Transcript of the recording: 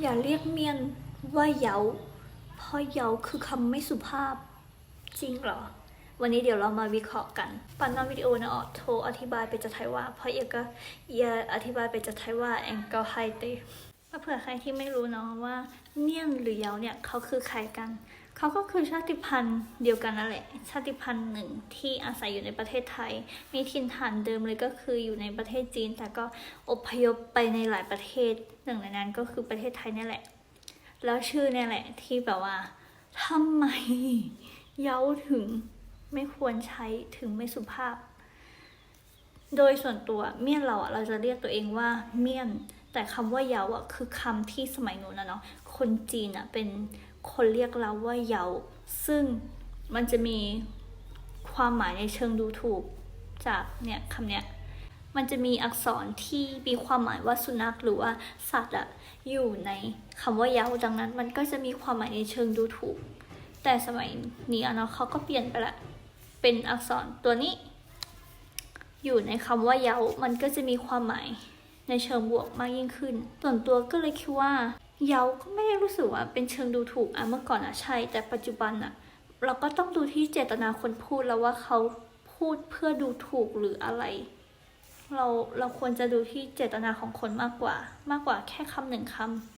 อย่าเรียกเมียนว่าเยาเพราะเยาคือคำไม่สุภาพ จริงเหรอ วันนี้เดี๋ยวเรามาวิเคราะห์กัน ปันนอวิดีโอนะออโทรอธิบายไปจะไทยว่า เพราะเอกก็อย่าอธิบายไปจะไทยว่าแองเกลไฮเต ถ้าเผื่อใครที่ไม่รู้เนาะว่าเมียนหรือเยาเนี่ยเขาคือใครกัน เขาก็คือชาติพันธุ์เดียวกันนั่นแหละ ชาติพันธุ์หนึ่งที่อาศัยอยู่ในประเทศไทย มีถิ่นฐานเดิมเลยก็คืออยู่ในประเทศจีน แต่ก็อพยพไปในหลายประเทศ หนึ่งในนั้นก็คือประเทศไทยนี่แหละ แล้วชื่อเนี่ยแหละที่แบบว่าทำไมเย้าถึงไม่ควรใช้ถึงไม่สุภาพ โดยส่วนตัวเมี่ยนเราอะเราจะเรียกตัวเองว่าเมี่ยน แต่คำว่าเยาอะคือคำที่สมัยนู้นนะเนาะคนจีนอะเป็นคนเรียกเราว่าเยาซึ่งมันจะมีความหมายในเชิงดูถูกจากเนี่ยคำเนี้ยมันจะมีอักษรที่มีความหมายว่าสุนัขหรือว่าสัตว์อะอยู่ในคำว่าเยาดังนั้น มันก็จะมีความหมายในเชิงดูถูก แต่สมัยนี้เนาะเขาก็เปลี่ยนไปละเป็นอักษรตัวนี้ อยู่ในคำว่าเยามันก็จะมีความหมาย ในเชิงบวกมากยิ่งขึ้น ส่วนตัวก็เลยคิดว่า เยาก็ไม่ได้รู้สึกว่าเป็นเชิงดูถูกอะเมื่อก่อนอะใช่ แต่ปัจจุบันอะเราก็ต้องดูที่เจตนาคนพูดแล้วว่าเขาพูดเพื่อดูถูกหรืออะไร เราเราควรจะดูที่เจตนาของคนมากกว่า มากกว่าแค่คำหนึ่งคำ